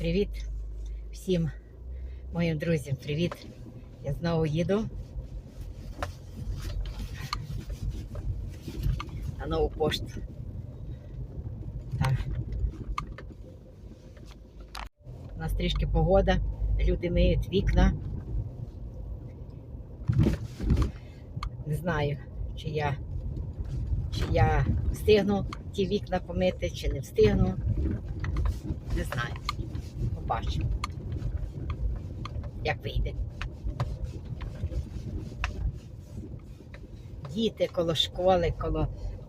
Привіт всім моїм друзям. Привіт. Я знову їду на нову пошту. У нас трішки погода, люди миють вікна. Не знаю, чи я, чи я встигну ті вікна помити, чи не встигну. Не знаю. Побачимо. Як вийде. Діти коло школи, коло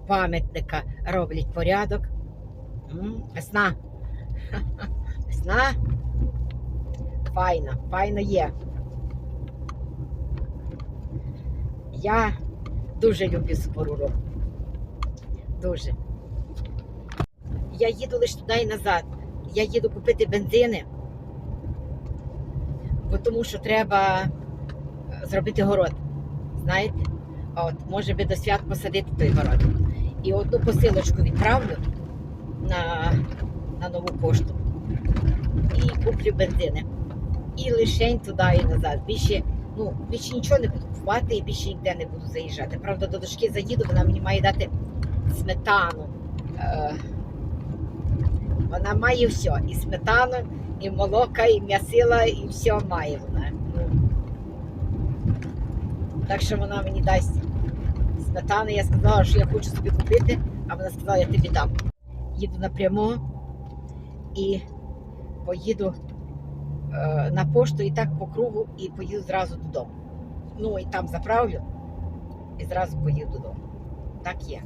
пам'ятника роблять порядок. Весна. Весна. Файно, файно є. Я дуже люблю року. Дуже. Я їду лише туди і назад. Я їду купити бензини, бо тому що треба е, зробити город. Знаєте? От, може би до свят посадити той город. І одну посилочку відправлю на, на нову пошту і куплю бензини. І лишень туди і назад. Більше, ну, більше нічого не буду купувати і більше ніде не буду заїжджати. Правда, до дошки заїду, вона мені має дати сметану. Вона має все. І сметану, і молока, і м'ясила, і все має вона. Так що вона мені дасть сметану. Я сказала, що я хочу собі купити, а вона сказала, я тобі дам. Їду напряму і поїду е, на пошту і так по кругу, і поїду зразу додому. Ну і там заправлю і зразу поїду додому. Так є.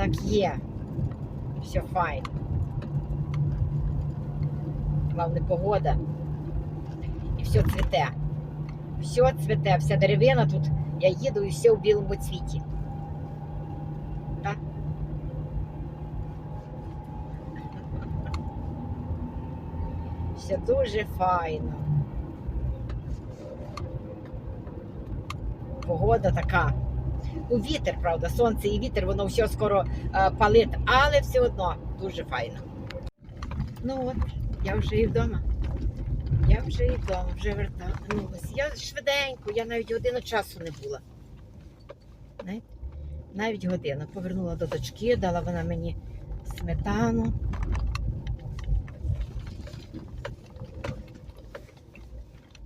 Так є. Все файн. Главне погода. І все цвіте. Все цвіте, вся деревина тут. Я їду і все в білому цвіті. Все дуже файно. Погода така. Ну, вітер, правда, сонце і вітер, воно все скоро е, палить, але все одно дуже файно. Ну от, я вже і вдома. Я вже і вдома, вже верталась. Я швиденько, я навіть годину часу не була. Знаєте? Навіть годину. Повернула до дочки, дала вона мені сметану.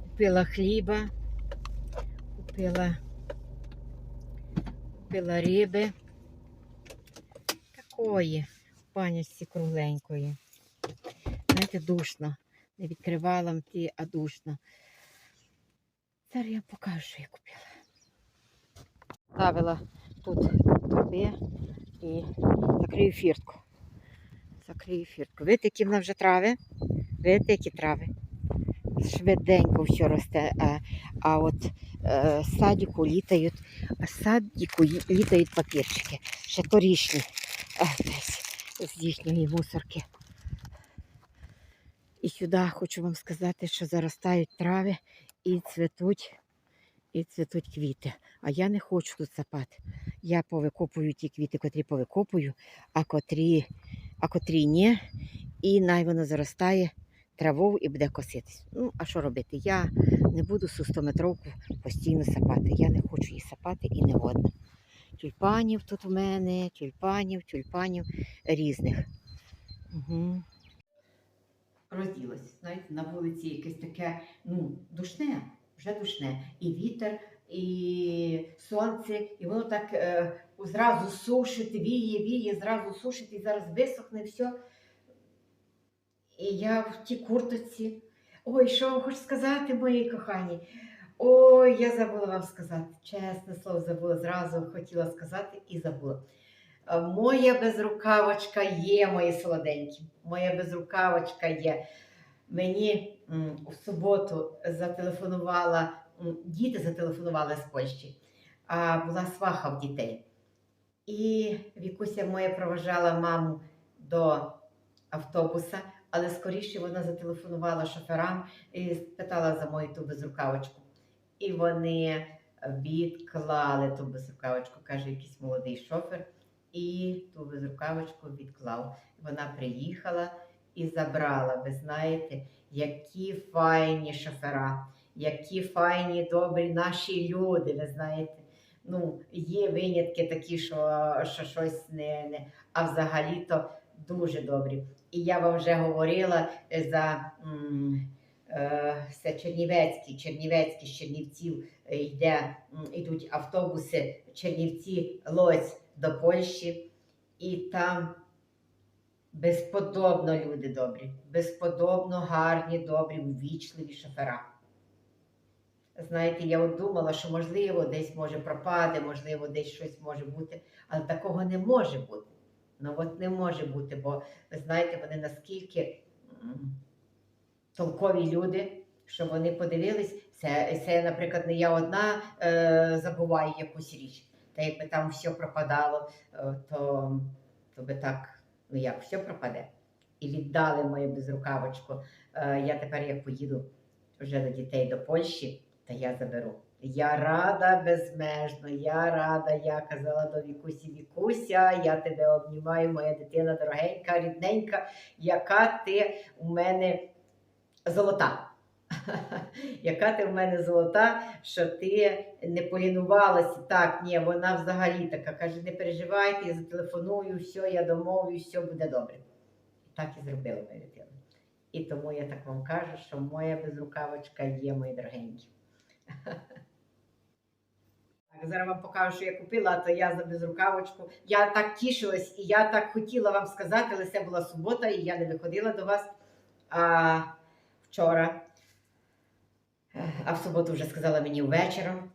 Купила хліба, купила купила риби. Такої панячці кругленької. Знаєте, душно. Не відкривала вам ті, а душно. Зараз я покажу, що я купила. Ставила тут торби і закрию фіртку. Закрию фіртку. Видите, які в нас вже трави? Видите, які трави? Швиденько все росте. А, а от е, садіку літають, садіку літають папірчики. Ще торішні. А, десь з їхньої мусорки. І сюди хочу вам сказати, що заростають трави і цвітуть, і цвітуть квіти. А я не хочу тут сапати. Я повикопую ті квіти, котрі повикопую, а котрі, а котрі ні. І най воно заростає травою і буде коситись. Ну, а що робити? Я не буду су 100 метровку постійно сапати. Я не хочу її сапати і не годна. Тюльпанів тут у мене, тюльпанів, тюльпанів різних. Угу. Розділась. Знаєте, на вулиці якесь таке, ну, душне, вже душне. І вітер, і сонце, і воно так е, зразу сушить, віє, віє, зразу сушить, і зараз висохне все. І я в тій курточці. Ой, що вам хочу сказати, мої кохані? Ой, я забула вам сказати. Чесне слово, забула. Зразу хотіла сказати і забула. Е, Моя безрукавочка є, мої солоденькі. Моя безрукавочка є. Мені в суботу зателефонувала, діти зателефонували з Польщі, а була сваха в дітей. І Вікуся моя проважала маму до автобуса, але скоріше вона зателефонувала шоферам і спитала за мою ту безрукавочку. І вони відклали ту безрукавочку, каже якийсь молодий шофер, і ту безрукавочку відклав. Вона приїхала і забрала. Ви знаєте, які файні шофера, які файні, добрі наші люди. Ви знаєте. Ну, є винятки такі, що, що щось не, не. А взагалі-то дуже добрі. І я вам вже говорила е, за е, це Чернівецький, з Чернівців е, йде, йдуть автобуси Чернівці Лось до Польщі, і там безподобно люди добрі, безподобно гарні, добрі, ввічливі шофера. Знаєте, я от думала, що можливо десь може пропаде, можливо, десь щось може бути, але такого не може бути. Ну от не може бути, бо ви знаєте, вони наскільки толкові люди, що вони подивились, це, це наприклад, не я одна е, забуваю якусь річ. Та якби там все пропадало, е, то, то би так, ну як, все пропаде. І віддали мою безрукавочку. Е, я тепер як поїду вже до дітей до Польщі, та я заберу. Я рада безмежно, я рада, я казала до Вікусі Вікуся, я тебе обнімаю, моя дитина дорогенька, рідненька, яка ти у мене золота. Яка ти в мене золота, що ти не полінувалася. Так, ні, вона взагалі така. Каже, не переживайте, я зателефоную, все, я домовлюсь, все буде добре. Так і зробила моя дитина. І тому я так вам кажу, що моя безрукавочка є, мої дорогенькі. Зараз вам покажу, що я купила, а то я за безрукавочку. Я так тішилась і я так хотіла вам сказати, але це була субота, і я не виходила до вас а, вчора. А в суботу вже сказала мені ввечером.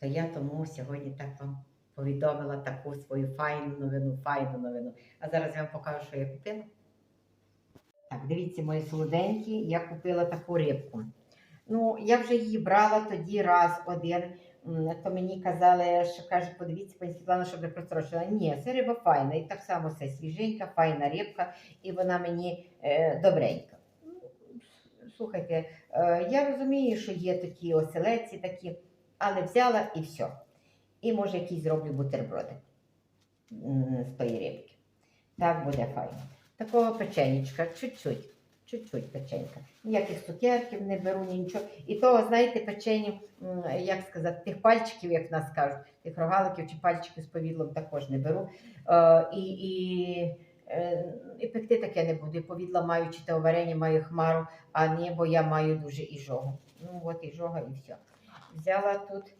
То я тому сьогодні так вам повідомила таку свою файну новину, файну новину. А зараз я вам покажу, що я купила. Так, дивіться, мої солоденькі, я купила таку рибку. Ну, я вже її брала тоді раз один. То мені казали, що каже, подивіться, пані Світлана, щоб не прострочила. Ні, це риба файна, і так само це свіженька, файна рибка, і вона мені е, добренька. Ну, Слухайте, е, я розумію, що є такі оселедці такі, але взяла і все. І може якісь зроблю бутерброди з тої рибки. Так буде файно. Такого печенечка, чуть-чуть, чуть-чуть печенька. Ніяких цукерків не беру, нічого. І того, знаєте, печені, як сказати, тих пальчиків, як в нас кажуть, тих рогаликів чи пальчиків з повідлом також не беру. Е, і, і, е, і пекти таке не буду. І повідла маю, чи те варення маю хмару, а не, я маю дуже іжогу. Ну, от іжога і все. Взяла тут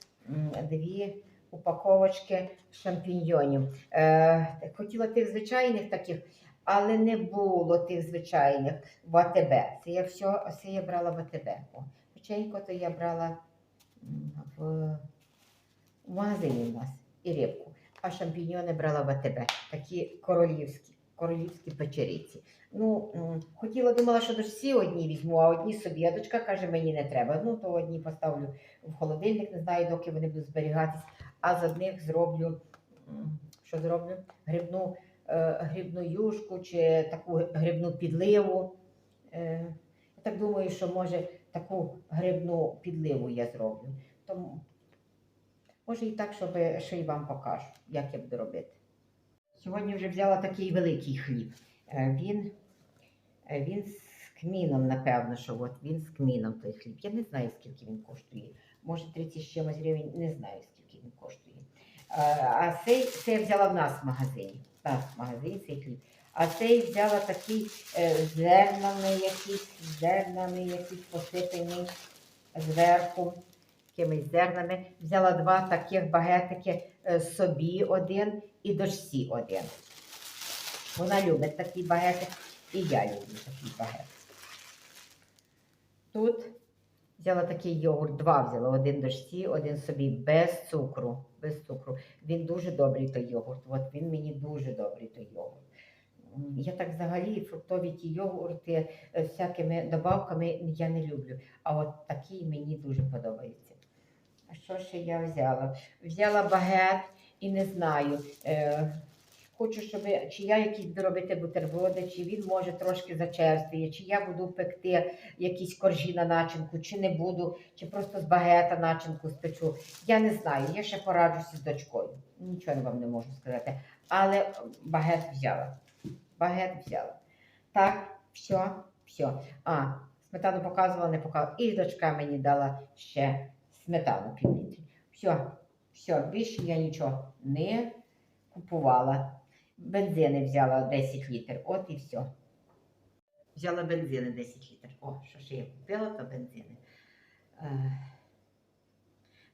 дві упаковочки шампіньйонів. Е, хотіла тих звичайних таких, але не було тих звичайних в АТБ. Це я все, це я брала в АТБ. Печенько то я брала в, в магазині в нас і рибку. А шампіньйони брала в АТБ. Такі королівські, королівські печериці. Ну, хотіла, думала, що дочці одні візьму, а одні собі. А дочка каже, мені не треба. Ну, то одні поставлю в холодильник, не знаю, доки вони будуть зберігатись. А з одних зроблю, що зроблю? Грибну, грибну юшку чи таку грибну підливу. Е, я так думаю, що може таку грибну підливу я зроблю. Тому, може і так, щоб що і вам покажу, як я буду робити. Сьогодні вже взяла такий великий хліб. Е, Він, е, він з кміном, напевно, що от він з кміном той хліб. Я не знаю, скільки він коштує. Може 30 з чимось гривень, не знаю, скільки він коштує. Е, А цей, це я взяла в нас в магазині. Нас в цей хліб. А цей взяла такий е, зернами якийсь, зернами якийсь посипаний зверху, якимись зернами. Взяла два таких багетики е, собі один і дочці один. Вона любить такий багетик, і я люблю такий багет. Тут взяла такий йогурт, два взяла, один дочці, один собі, без цукру. Без цукру. Він дуже добрий той йогурт. От він мені дуже добрий той йогурт. Я так взагалі фруктові ті йогурти е, всякими добавками я не люблю. А от такий мені дуже подобається. А що ще я взяла? Взяла багет і не знаю. Е, хочу, щоб чи я якісь буду робити бутерброди, чи він може трошки зачерствіє, чи я буду пекти якісь коржі на начинку, чи не буду, чи просто з багета начинку спечу. Я не знаю, я ще пораджуся з дочкою. Нічого вам не можу сказати. Але багет взяла. Багет взяла. Так, все, все. А, сметану показувала, не показувала. І дочка мені дала ще сметану півлітрі. Все, все, більше я нічого не купувала. Бензини взяла 10 літрів. От і все. Взяла бензини 10 літрів. О, що ще я купила, то бензини. Е,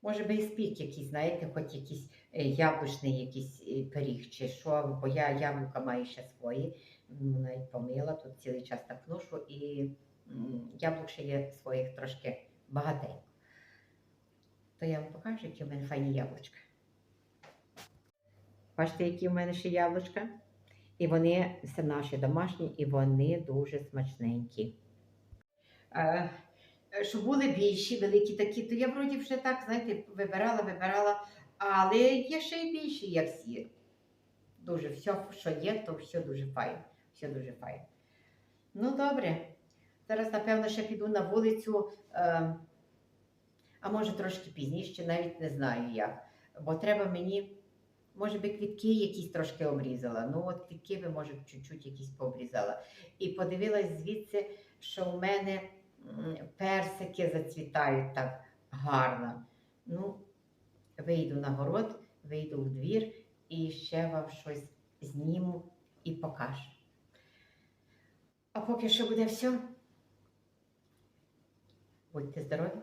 може би і спік якийсь, знаєте, хоч якийсь е, яблучний якийсь е, пиріг чи що, бо я яблука маю ще свої. М, Навіть помила, тут цілий час так ношу, і яблук ще є своїх трошки багатенько. То я вам покажу, які в мене файні яблучка. Бачите, які в мене ще яблучка? І вони це наші домашні, і вони дуже смачненькі. Е, щоб були більші, великі такі, то я вроді вже так, знаєте, вибирала, вибирала, але є ще й більші, як всі. Дуже все, що є, то все дуже файно. Все дуже файно. Ну, добре. Зараз, напевно, ще піду на вулицю, е, а може трошки пізніше, навіть не знаю як. Бо треба мені, може би квітки якісь трошки обрізала. Ну, от квітки би, може, чуть-чуть якісь пообрізала. І подивилась звідси, що в мене персики зацвітають так гарно. Ну, вийду на город, вийду в двір і ще вам щось зніму і покажу. А поки що буде все. Будьте здорові.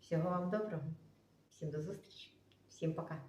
Всього вам доброго. Всім до зустрічі. Всім пока.